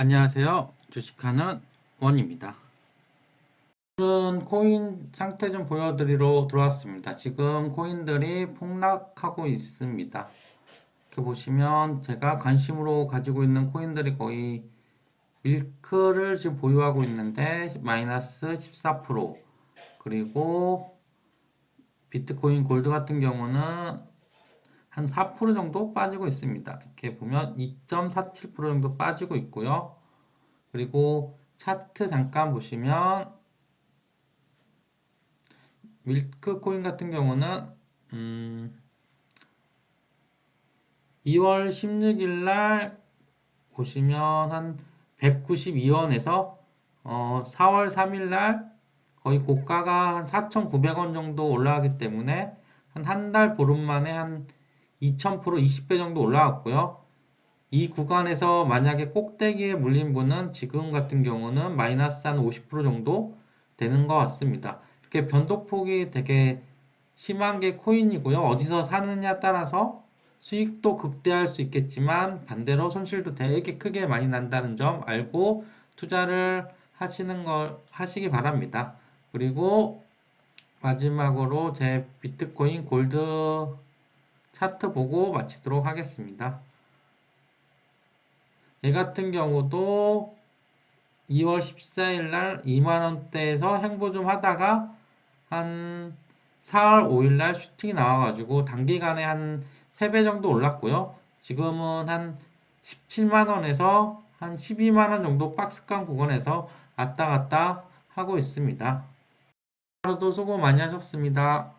안녕하세요. 주식하는 원입니다. 오늘은 코인 상태 좀 보여드리러 들어왔습니다. 지금 코인들이 폭락하고 있습니다. 이렇게 보시면 제가 관심으로 가지고 있는 코인들이 거의 밀크를 지금 보유하고 있는데 마이너스 14% 그리고 비트코인 골드 같은 경우는 한 4% 정도 빠지고 있습니다. 이렇게 보면 2.47% 정도 빠지고 있고요. 그리고 차트 잠깐 보시면 밀크 코인 같은 경우는 음 2월 16일 날 보시면 한 192원에서 어 4월 3일 날 거의 고가가 한 4,900원 정도 올라가기 때문에 한 한 달 보름 만에 한 2000% 20배 정도 올라왔고요. 이 구간에서 만약에 꼭대기에 물린 분은 지금 같은 경우는 마이너스 한 50% 정도 되는 것 같습니다. 이렇게 변동폭이 되게 심한 게 코인이고요. 어디서 사느냐 따라서 수익도 극대화할 수 있겠지만 반대로 손실도 되게 크게 많이 난다는 점 알고 투자를 하시는 걸 하시기 바랍니다. 그리고 마지막으로 제 비트코인 골드 차트 보고 마치도록 하겠습니다. 얘 같은 경우도 2월 14일 날 2만원대에서 행보 좀 하다가 한 4월 5일 날 슈팅이 나와가지고 단기간에 한 3배 정도 올랐고요. 지금은 한 17만원에서 한 12만원 정도 박스권 구간에서 왔다 갔다 하고 있습니다. 하루도 수고 많이 하셨습니다.